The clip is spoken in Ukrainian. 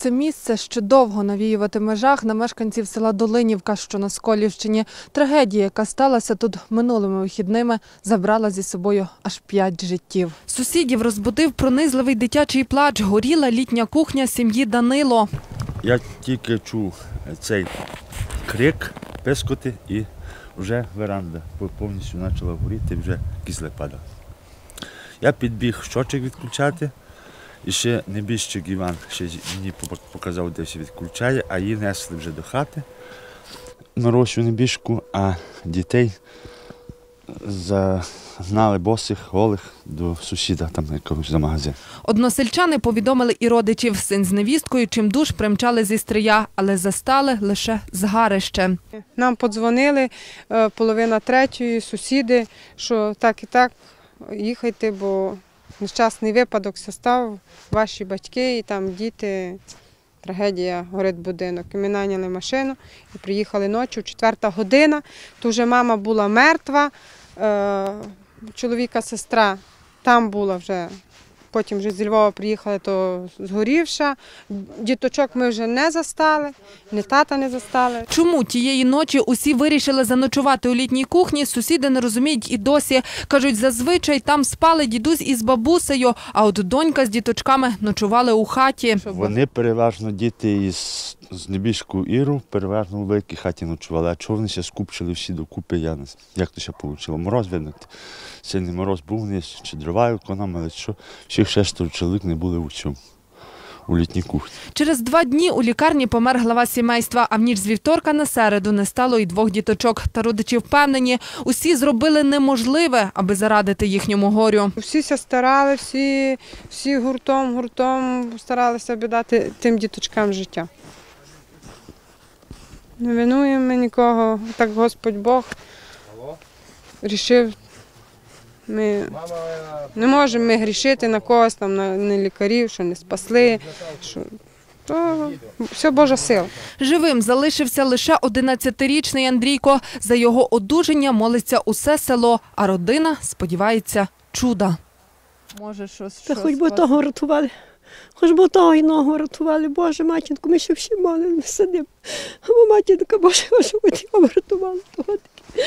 Це місце ще довго навіюватиме жах на мешканців села Долинівка, що на Сколівщині. Трагедія, яка сталася тут минулими вихідними, забрала зі собою аж п'ять життів. Сусідів розбудив пронизливий дитячий плач. Горіла літня кухня сім'ї Данило. Я тільки чув цей крик, пискоти і вже веранда повністю почала горіти, вже кізли падали. Я підбіг щочик відключати, і ще небіжчик Іван ще мені показав, де все відключає, а її несли вже до хати на рощу небіжку, а дітей загнали босих, голих до сусіда, там якогось за магазин. Односельчани повідомили і родичів. Син з невісткою чимдуж примчали зі стрия, але застали лише згарище. Нам подзвонили е, половина третьої, сусіди, що так і так їхайте, бо нещасний випадок став, ваші батьки і там діти. Трагедія, горить будинок. І ми наняли машину і приїхали ночі, четверта година. То вже мама була мертва, е, чоловіка сестра там була вже. Потім вже зі Львова приїхали, то згорівша. Діточок ми вже не застали, ні тата не застали. Чому тієї ночі усі вирішили заночувати у літній кухні, сусіди не розуміють і досі. Кажуть, зазвичай там спали дідусь із бабусею, а от донька з діточками ночували у хаті. Вони переважно діти із з Небіжку Іру, переважно у великій хаті ночували. А чого ще скупчили всі докупи, я не знаю. Як то ще вийшло? Мороз видно. Сильний мороз був вниз, чи дрова економили, що всіх шестеро чоловік не були у цьому. У літній кухні. Через два дні у лікарні помер глава сімейства, а в ніч з вівторка на середу не стало і двох діточок. Та родичі впевнені, усі зробили неможливе, аби зарадити їхньому горю. Всі ся старали, всі, всі гуртом, гуртом старалися би дати тим діточкам життя. Не винуємо нікого, так Господь Бог рішив. Ми не можемо ми грішити на когось, там, на, на лікарів, що не спасли. Що... То все Божа сила. Живим залишився лише 11-річний Андрійко. За його одужання молиться усе село, а родина сподівається чуда. Може, щось, Та хоч би того рятували. Хоч би того і ногу рятували. Боже, матінку, ми ще всі молили, сидимо. Бо матінка Боже, його врятували того таки.